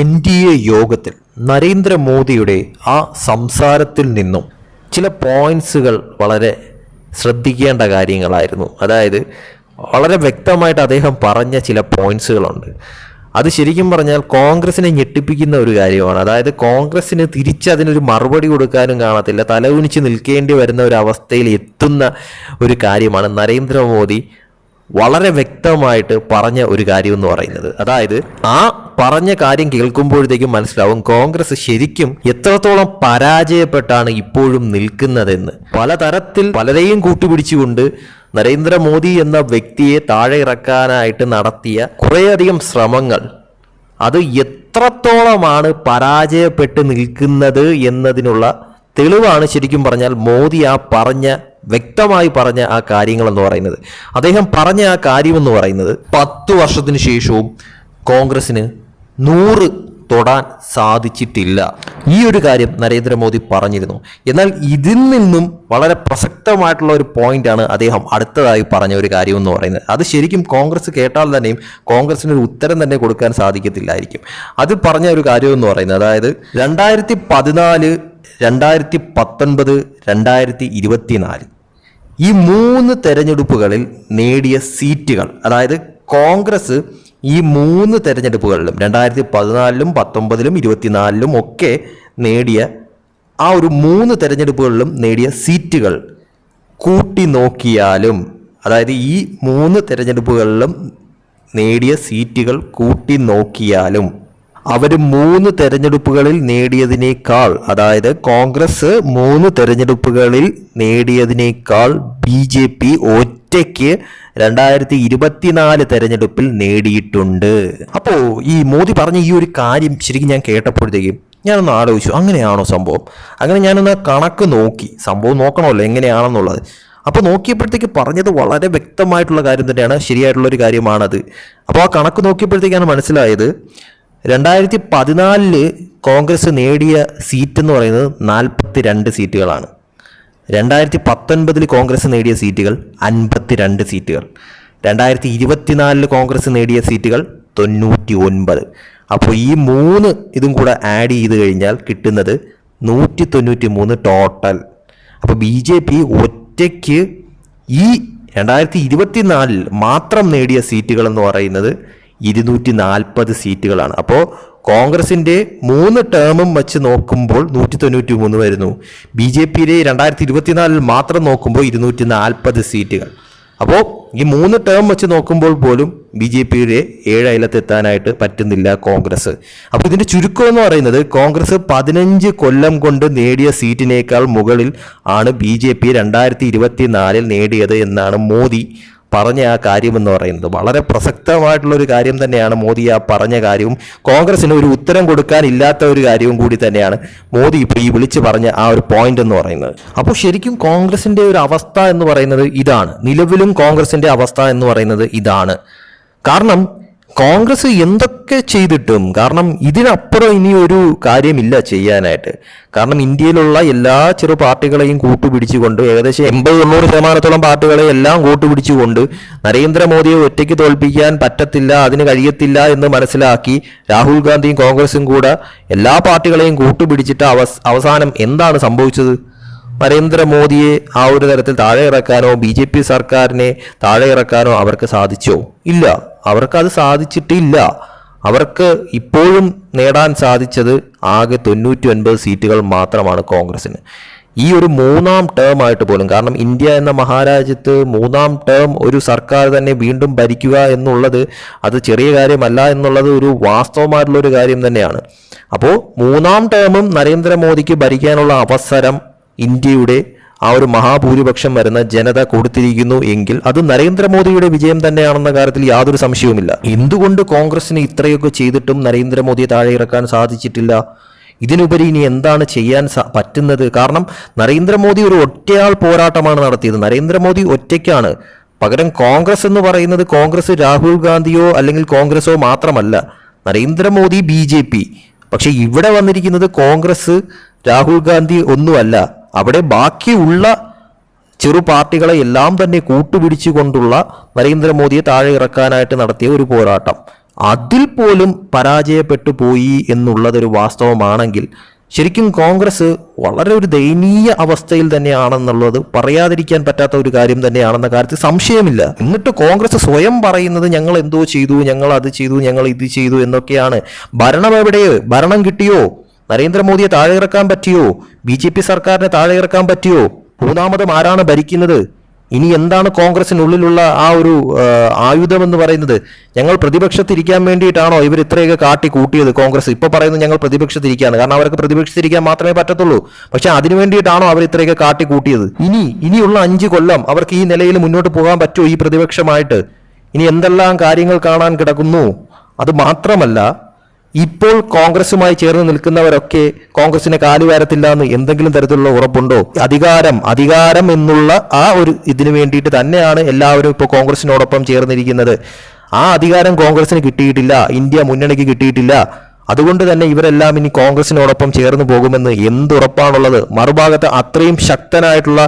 N D A യോഗത്തിൽ നരേന്ദ്രമോദിയുടെ ആ സംസാരത്തിൽ നിന്നും ചില പോയിന്റ്സുകൾ വളരെ ശ്രദ്ധിക്കേണ്ട കാര്യങ്ങളായിരുന്നു. അതായത് വളരെ വ്യക്തമായിട്ട് അദ്ദേഹം പറഞ്ഞ ചില പോയിന്റ്സുകളുണ്ട് അത് ശരിക്കും പറഞ്ഞാൽ കോൺഗ്രസിനെ ഞെട്ടിപ്പിക്കുന്ന ഒരു കാര്യമാണ്. അതായത് കോൺഗ്രസിന് തിരിച്ചതിനൊരു മറുപടി കൊടുക്കാനും കാണത്തില്ല. തലകുനിച്ച് നിൽക്കേണ്ടി വരുന്ന ഒരു അവസ്ഥയിൽ എത്തുന്ന ഒരു കാര്യമാണ് നരേന്ദ്രമോദി വളരെ വ്യക്തമായിട്ട് പറഞ്ഞ ഒരു കാര്യം എന്ന് പറയുന്നത്. അതായത് ആ പറഞ്ഞ കാര്യം കേൾക്കുമ്പോഴത്തേക്കും മനസ്സിലാവും കോൺഗ്രസ് ശരിക്കും എത്രത്തോളം പരാജയപ്പെട്ടാണ് ഇപ്പോഴും നിൽക്കുന്നതെന്ന്. പലതരത്തിൽ പലരെയും കൂട്ടുപിടിച്ചുകൊണ്ട് നരേന്ദ്രമോദി എന്ന വ്യക്തിയെ താഴെ ഇറക്കാനായിട്ട് നടത്തിയ കുറേയധികം ശ്രമങ്ങൾ അത് എത്രത്തോളമാണ് പരാജയപ്പെട്ട് നിൽക്കുന്നത് എന്നതിനുള്ള തെളിവാണ് ശരിക്കും പറഞ്ഞാൽ മോദി ആ പറഞ്ഞ വ്യക്തമായി പറഞ്ഞ ആ കാര്യങ്ങൾ എന്ന് പറയുന്നത്. അദ്ദേഹം പറഞ്ഞ ആ കാര്യമെന്ന് പറയുന്നത് പത്തു വർഷത്തിന് ശേഷവും കോൺഗ്രസിന് നൂറ് തൊടാൻ സാധിച്ചിട്ടില്ല. ഈ ഒരു കാര്യം നരേന്ദ്രമോദി പറഞ്ഞിരുന്നു. എന്നാൽ ഇതിൽ നിന്നും വളരെ പ്രസക്തമായിട്ടുള്ള ഒരു പോയിന്റാണ് അദ്ദേഹം അടുത്തതായി പറഞ്ഞ ഒരു കാര്യം എന്ന് പറയുന്നത്. അത് ശരിക്കും കോൺഗ്രസ് കേട്ടാൽ തന്നെയും കോൺഗ്രസിന് ഒരു ഉത്തരം തന്നെ കൊടുക്കാൻ സാധിക്കത്തില്ലായിരിക്കും. അത് പറഞ്ഞ ഒരു കാര്യം എന്ന് പറയുന്നത് അതായത് രണ്ടായിരത്തി പതിനാല് രണ്ടായിരത്തി പത്തൊൻപത് രണ്ടായിരത്തി ഇരുപത്തിനാല് ഈ മൂന്ന് തെരഞ്ഞെടുപ്പുകളിൽ നേടിയ സീറ്റുകൾ അതായത് കോൺഗ്രസ് ഈ മൂന്ന് തെരഞ്ഞെടുപ്പുകളിലും രണ്ടായിരത്തി പതിനാലിലും പത്തൊമ്പതിലും ഇരുപത്തിനാലിലും ഒക്കെ നേടിയ ആ ഒരു മൂന്ന് തെരഞ്ഞെടുപ്പുകളിലും നേടിയ സീറ്റുകൾ കൂട്ടി നോക്കിയാലും അതായത് ഈ മൂന്ന് തെരഞ്ഞെടുപ്പുകളിലും നേടിയ സീറ്റുകൾ കൂട്ടി നോക്കിയാലും അവർ മൂന്ന് തെരഞ്ഞെടുപ്പുകളിൽ നേടിയതിനേക്കാൾ അതായത് കോൺഗ്രസ് മൂന്ന് തെരഞ്ഞെടുപ്പുകളിൽ നേടിയതിനേക്കാൾ ബി ജെ പി ഒറ്റയ്ക്ക് രണ്ടായിരത്തി ഇരുപത്തിനാല് തെരഞ്ഞെടുപ്പിൽ നേടിയിട്ടുണ്ട്. അപ്പോൾ ഈ മോദി പറഞ്ഞ ഈ ഒരു കാര്യം ശരിക്കും ഞാൻ കേട്ടപ്പോഴത്തേക്കും ഞാനൊന്ന് ആലോചിച്ചു അങ്ങനെയാണോ സംഭവം? അങ്ങനെ ഞാനൊന്ന് കണക്ക് നോക്കി സംഭവം നോക്കണമല്ലോ എങ്ങനെയാണെന്നുള്ളത്. അപ്പോൾ നോക്കിയപ്പോഴത്തേക്ക് പറഞ്ഞത് വളരെ വ്യക്തമായിട്ടുള്ള കാര്യം തന്നെയാണ് ശരിയായിട്ടുള്ള ഒരു കാര്യമാണത്. അപ്പോൾ ആ കണക്ക് നോക്കിയപ്പോഴത്തേക്കാണ് മനസ്സിലായത് രണ്ടായിരത്തി പതിനാലിൽ കോൺഗ്രസ് നേടിയ സീറ്റ് എന്ന് പറയുന്നത് നാൽപ്പത്തി രണ്ട് സീറ്റുകളാണ്. രണ്ടായിരത്തി പത്തൊൻപതിൽ കോൺഗ്രസ് നേടിയ സീറ്റുകൾ അൻപത്തി രണ്ട് സീറ്റുകൾ. രണ്ടായിരത്തി ഇരുപത്തിനാലിൽ കോൺഗ്രസ് നേടിയ സീറ്റുകൾ തൊണ്ണൂറ്റി ഒൻപത് അപ്പോൾ ഈ മൂന്ന് ഇതും കൂടെ ആഡ് ചെയ്ത് കഴിഞ്ഞാൽ കിട്ടുന്നത് നൂറ്റി തൊണ്ണൂറ്റി മൂന്ന് ടോട്ടൽ അപ്പോൾ ബി ജെ പി ഒറ്റയ്ക്ക് ഈ രണ്ടായിരത്തി ഇരുപത്തിനാലിൽ മാത്രം നേടിയ സീറ്റുകൾ എന്ന് പറയുന്നത് ഇരുന്നൂറ്റി നാൽപ്പത് സീറ്റുകളാണ്. അപ്പോൾ കോൺഗ്രസിന്റെ മൂന്ന് ടേമും വച്ച് നോക്കുമ്പോൾ നൂറ്റി തൊണ്ണൂറ്റി മൂന്ന് വരുന്നു. ബി ജെ പിയിലെ രണ്ടായിരത്തി ഇരുപത്തിനാലിൽ മാത്രം നോക്കുമ്പോൾ ഇരുന്നൂറ്റി നാൽപ്പത് സീറ്റുകൾ. അപ്പോൾ ഈ മൂന്ന് ടേം വെച്ച് നോക്കുമ്പോൾ പോലും ബി ജെ പിയുടെ ഏഴ് അയലത്തെത്താനായിട്ട് പറ്റുന്നില്ല കോൺഗ്രസ്. അപ്പോൾ ഇതിന്റെ ചുരുക്കം എന്ന് പറയുന്നത് കോൺഗ്രസ് പതിനഞ്ച് കൊല്ലം കൊണ്ട് നേടിയ സീറ്റിനേക്കാൾ മുകളിൽ ആണ് ബി ജെ പി രണ്ടായിരത്തി ഇരുപത്തി നാലിൽ നേടിയത് എന്നാണ് മോദി പറഞ്ഞ ആ കാര്യം എന്ന് പറയുന്നത്. വളരെ പ്രസക്തമായിട്ടുള്ള ഒരു കാര്യം തന്നെയാണ് മോദി ആ പറഞ്ഞ കാര്യവും. കോൺഗ്രസിന് ഒരു ഉത്തരം കൊടുക്കാനില്ലാത്ത ഒരു കാര്യവും കൂടി തന്നെയാണ് മോദി ഇപ്പോൾ ഈ വിളിച്ച് പറഞ്ഞ ആ ഒരു പോയിന്റ് എന്ന് പറയുന്നത്. അപ്പോൾ ശരിക്കും കോൺഗ്രസിന്റെ ഒരു അവസ്ഥ എന്ന് പറയുന്നത് ഇതാണ്. നിലവിലും കോൺഗ്രസിന്റെ അവസ്ഥ എന്ന് പറയുന്നത് ഇതാണ്. കാരണം കോൺഗ്രസ് എന്തൊക്കെ ചെയ്തിട്ടും കാരണം ഇതിനപ്പുറം ഇനി ഒരു കാര്യമില്ല ചെയ്യാനായിട്ട്. കാരണം ഇന്ത്യയിലുള്ള എല്ലാ ചെറു പാർട്ടികളെയും കൂട്ടുപിടിച്ചുകൊണ്ട് ഏകദേശം എൺപത് തൊണ്ണൂറ് ശതമാനത്തോളം പാർട്ടികളെ എല്ലാം കൂട്ടുപിടിച്ചുകൊണ്ട് നരേന്ദ്രമോദിയെ ഒറ്റയ്ക്ക് തോൽപ്പിക്കാൻ പറ്റത്തില്ല അതിന് കഴിയത്തില്ല എന്ന് മനസ്സിലാക്കി രാഹുൽ ഗാന്ധിയും കോൺഗ്രസും കൂടെ എല്ലാ പാർട്ടികളെയും കൂട്ടുപിടിച്ചിട്ട് അവസ് അവസാനം എന്താണ് സംഭവിച്ചത്? നരേന്ദ്രമോദിയെ ആ ഒരു തരത്തിൽ താഴെ ഇറക്കാനോ ബി ജെ പി സർക്കാരിനെ താഴെ ഇറക്കാനോ അവർക്ക് സാധിച്ചോ? ഇല്ല. അവർക്കത് സാധിച്ചിട്ടില്ല. അവർക്ക് ഇപ്പോഴും നേടാൻ സാധിച്ചത് ആകെ തൊണ്ണൂറ്റി ഒൻപത് സീറ്റുകൾ മാത്രമാണ് കോൺഗ്രസിന് ഈ ഒരു മൂന്നാം ടേം ആയിട്ട് പോലും കാരണം ഇന്ത്യ എന്ന മഹാരാജ്യത്ത് മൂന്നാം ടേം ഒരു സർക്കാർ തന്നെ വീണ്ടും ഭരിക്കുക എന്നുള്ളത് അത് ചെറിയ കാര്യമല്ല എന്നുള്ളത് ഒരു വാസ്തവമായിട്ടുള്ള ഒരു കാര്യം തന്നെയാണ്. അപ്പോൾ മൂന്നാം ടേമും നരേന്ദ്രമോദിക്ക് ഭരിക്കാനുള്ള അവസരം ഇന്ത്യയുടെ ആ ഒരു മഹാഭൂരിപക്ഷം വരുന്ന ജനത കൊടുത്തിരിക്കുന്നു എങ്കിൽ അത് നരേന്ദ്രമോദിയുടെ വിജയം തന്നെയാണെന്ന കാര്യത്തിൽ യാതൊരു സംശയവുമില്ല. എന്തുകൊണ്ട് കോൺഗ്രസിന് ഇത്രയൊക്കെ ചെയ്തിട്ടും നരേന്ദ്രമോദിയെ താഴെ ഇറക്കാൻ സാധിച്ചിട്ടില്ല? ഇതിനുപരി ഇനി എന്താണ് ചെയ്യാൻ പറ്റുന്നത്? കാരണം നരേന്ദ്രമോദി ഒരു ഒറ്റയാൾ പോരാട്ടമാണ് നടത്തിയത്. നരേന്ദ്രമോദി ഒറ്റയ്ക്കാണ്. പകരം കോൺഗ്രസ് എന്ന് പറയുന്നത് കോൺഗ്രസ് രാഹുൽ ഗാന്ധിയോ അല്ലെങ്കിൽ കോൺഗ്രസോ മാത്രമല്ല. Narendra Modi B J P. പക്ഷേ ഇവിടെ വന്നിരിക്കുന്നത് കോൺഗ്രസ് രാഹുൽ ഗാന്ധി ഒന്നുമല്ല. അവിടെ ബാക്കിയുള്ള ചെറു പാർട്ടികളെ എല്ലാം തന്നെ കൂട്ടുപിടിച്ചുകൊണ്ടുള്ള നരേന്ദ്രമോദിയെ താഴെ ഇറക്കാനായിട്ട് നടത്തിയ ഒരു പോരാട്ടം. അതിൽ പോലും പരാജയപ്പെട്ടു പോയി എന്നുള്ളതൊരു വാസ്തവമാണെങ്കിൽ ശരിക്കും കോൺഗ്രസ് വളരെ ഒരു ദയനീയ അവസ്ഥയിൽ തന്നെയാണെന്നുള്ളത് പറയാതിരിക്കാൻ പറ്റാത്ത ഒരു കാര്യം തന്നെയാണെന്ന കാര്യത്തിൽ സംശയമില്ല. എന്നിട്ട് കോൺഗ്രസ് സ്വയം പറയുന്നത് ഞങ്ങൾ എന്തോ ചെയ്തു ഞങ്ങൾ അത് ചെയ്തു ഞങ്ങൾ ഇത് ചെയ്തു എന്നൊക്കെയാണ്. ഭരണം എവിടെയോ? ഭരണം കിട്ടിയോ? നരേന്ദ്രമോദിയെ താഴെ ഇറക്കാൻ പറ്റിയോ? ബി ജെ പി സർക്കാരിനെ താഴെ ഇറക്കാൻ പറ്റിയോ? മൂന്നാമതും ആരാണ് ഭരിക്കുന്നത്? ഇനി എന്താണ് കോൺഗ്രസിനുള്ളിലുള്ള ആ ഒരു ആയുധം എന്ന് പറയുന്നത്? ഞങ്ങൾ പ്രതിപക്ഷത്തിരിക്കാൻ വേണ്ടിയിട്ടാണോ ഇവർ ഇത്രയൊക്കെ കാട്ടി കൂട്ടിയത് കോൺഗ്രസ്? ഇപ്പോൾ പറയുന്നത് ഞങ്ങൾ പ്രതിപക്ഷത്തിരിക്കുകയാണ്. കാരണം അവർക്ക് പ്രതിപക്ഷത്തിരിക്കാൻ മാത്രമേ പറ്റത്തുള്ളൂ. പക്ഷെ അതിനു വേണ്ടിയിട്ടാണോ അവർ ഇത്രയൊക്കെ കാട്ടി കൂട്ടിയത് ഇനി ഇനിയുള്ള അഞ്ച് കൊല്ലം അവർക്ക് ഈ നിലയിൽ മുന്നോട്ട് പോകാൻ പറ്റുമോ ഈ പ്രതിപക്ഷമായിട്ട്? ഇനി എന്തെല്ലാം കാര്യങ്ങൾ കാണാൻ കിടക്കുന്നു? അത് മാത്രമല്ല ഇപ്പോൾ കോൺഗ്രസുമായി ചേർന്ന് നിൽക്കുന്നവരൊക്കെ കോൺഗ്രസിനെ കാലുവാരത്തില്ല എന്ന് എന്തെങ്കിലും തരത്തിലുള്ള ഉറപ്പുണ്ടോ? അധികാരം അധികാരം എന്നുള്ള ആ ഒരു ഇതിനു വേണ്ടിയിട്ട് തന്നെയാണ് എല്ലാവരും ഇപ്പോൾ കോൺഗ്രസിനോടൊപ്പം ചേർന്നിരിക്കുന്നത്. ആ അധികാരം കോൺഗ്രസിന് കിട്ടിയിട്ടില്ല ഇന്ത്യ മുന്നണിക്ക് കിട്ടിയിട്ടില്ല. അതുകൊണ്ട് തന്നെ ഇവരെല്ലാം ഇനി കോൺഗ്രസിനോടൊപ്പം ചേർന്ന് പോകുമെന്ന് എന്തുറപ്പാണുള്ളത്? മറുഭാഗത്ത് അത്രയും ശക്തനായിട്ടുള്ള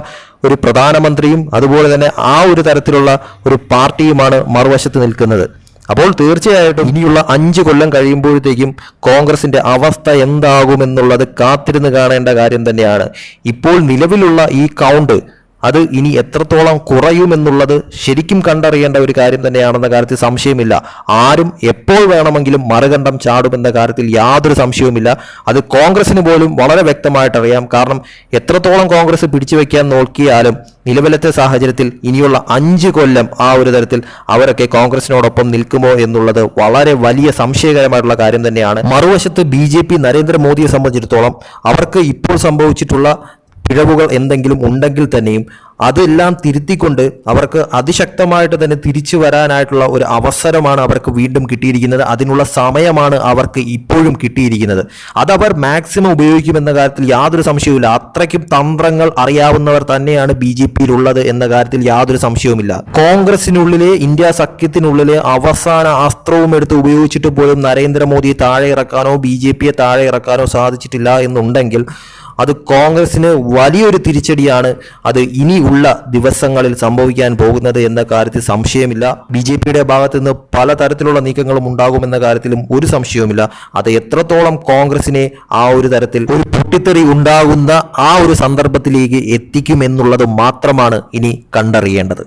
ഒരു പ്രധാനമന്ത്രിയും അതുപോലെ തന്നെ ആ ഒരു തരത്തിലുള്ള ഒരു പാർട്ടിയുമാണ് മറുവശത്ത് നിൽക്കുന്നത്. അപ്പോൾ തീർച്ചയായിട്ടും ഇനിയുള്ള അഞ്ച് കൊല്ലം കഴിയുമ്പോഴത്തേക്കും കോൺഗ്രസിന്റെ അവസ്ഥ എന്താകുമെന്നുള്ളത് കാത്തിരുന്ന് കാണേണ്ട കാര്യം തന്നെയാണ്. ഇപ്പോൾ നിലവിലുള്ള ഈ കൗണ്ട് അത് ഇനി എത്രത്തോളം കുറയുമെന്നുള്ളത് ശരിക്കും കണ്ടറിയേണ്ട ഒരു കാര്യം തന്നെയാണെന്ന കാര്യത്തിൽ സംശയമില്ല. ആരും എപ്പോൾ വേണമെങ്കിലും മറുകണ്ഠം ചാടുമെന്ന കാര്യത്തിൽ യാതൊരു സംശയവുമില്ല. അത് കോൺഗ്രസിന് പോലും വളരെ വ്യക്തമായിട്ട് അറിയാം കാരണം എത്രത്തോളം കോൺഗ്രസ് പിടിച്ചു വയ്ക്കാൻ നോക്കിയാലും നിലവിലത്തെ സാഹചര്യത്തിൽ ഇനിയുള്ള അഞ്ച് കൊല്ലം ആ ഒരു തരത്തിൽ അവരൊക്കെ കോൺഗ്രസിനോടൊപ്പം നിൽക്കുമോ എന്നുള്ളത് വളരെ വലിയ സംശയകരമായിട്ടുള്ള കാര്യം തന്നെയാണ്. മറുവശത്ത് ബി ജെ പി നരേന്ദ്രമോദിയെ സംബന്ധിച്ചിടത്തോളം അവർക്ക് ഇപ്പോൾ സംഭവിച്ചിട്ടുള്ള പിഴവുകൾ എന്തെങ്കിലും ഉണ്ടെങ്കിൽ തന്നെയും അതെല്ലാം തിരുത്തിക്കൊണ്ട് അവർക്ക് അതിശക്തമായിട്ട് തന്നെ തിരിച്ചു വരാനായിട്ടുള്ള ഒരു അവസരമാണ് അവർക്ക് വീണ്ടും കിട്ടിയിരിക്കുന്നത്. അതിനുള്ള സമയമാണ് അവർക്ക് ഇപ്പോഴും കിട്ടിയിരിക്കുന്നത്. അതവർ മാക്സിമം ഉപയോഗിക്കുമെന്ന കാര്യത്തിൽ യാതൊരു സംശയവുമില്ല. അത്രയ്ക്കും തന്ത്രങ്ങൾ അറിയാവുന്നവർ തന്നെയാണ് ബി ജെ പിയിലുള്ളത് എന്ന കാര്യത്തിൽ യാതൊരു സംശയവുമില്ല. കോൺഗ്രസിനുള്ളിലെ ഇന്ത്യ സഖ്യത്തിനുള്ളിലെ അവസാന അസ്ത്രവും എടുത്ത് ഉപയോഗിച്ചിട്ട് പോലും നരേന്ദ്രമോദിയെ താഴെ ഇറക്കാനോ ബി ജെ പിയെ താഴെ ഇറക്കാനോ സാധിച്ചിട്ടില്ല എന്നുണ്ടെങ്കിൽ അത് കോൺഗ്രസിന് വലിയൊരു തിരിച്ചടിയാണ് അത് ഇനിയുള്ള ദിവസങ്ങളിൽ സംഭവിക്കാൻ പോകുന്നത് എന്ന കാര്യത്തിൽ സംശയമില്ല. ബി ജെ പിയുടെ ഭാഗത്ത് നിന്ന് പലതരത്തിലുള്ള നീക്കങ്ങളും ഉണ്ടാകുമെന്ന കാര്യത്തിലും ഒരു സംശയവുമില്ല. അത് എത്രത്തോളം കോൺഗ്രസിനെ ആ ഒരു തരത്തിൽ ഒരു പൊട്ടിത്തെറി ഉണ്ടാകുന്ന ആ ഒരു സന്ദർഭത്തിലേക്ക് എത്തിക്കുമെന്നുള്ളത് മാത്രമാണ് ഇനി കണ്ടറിയേണ്ടത്.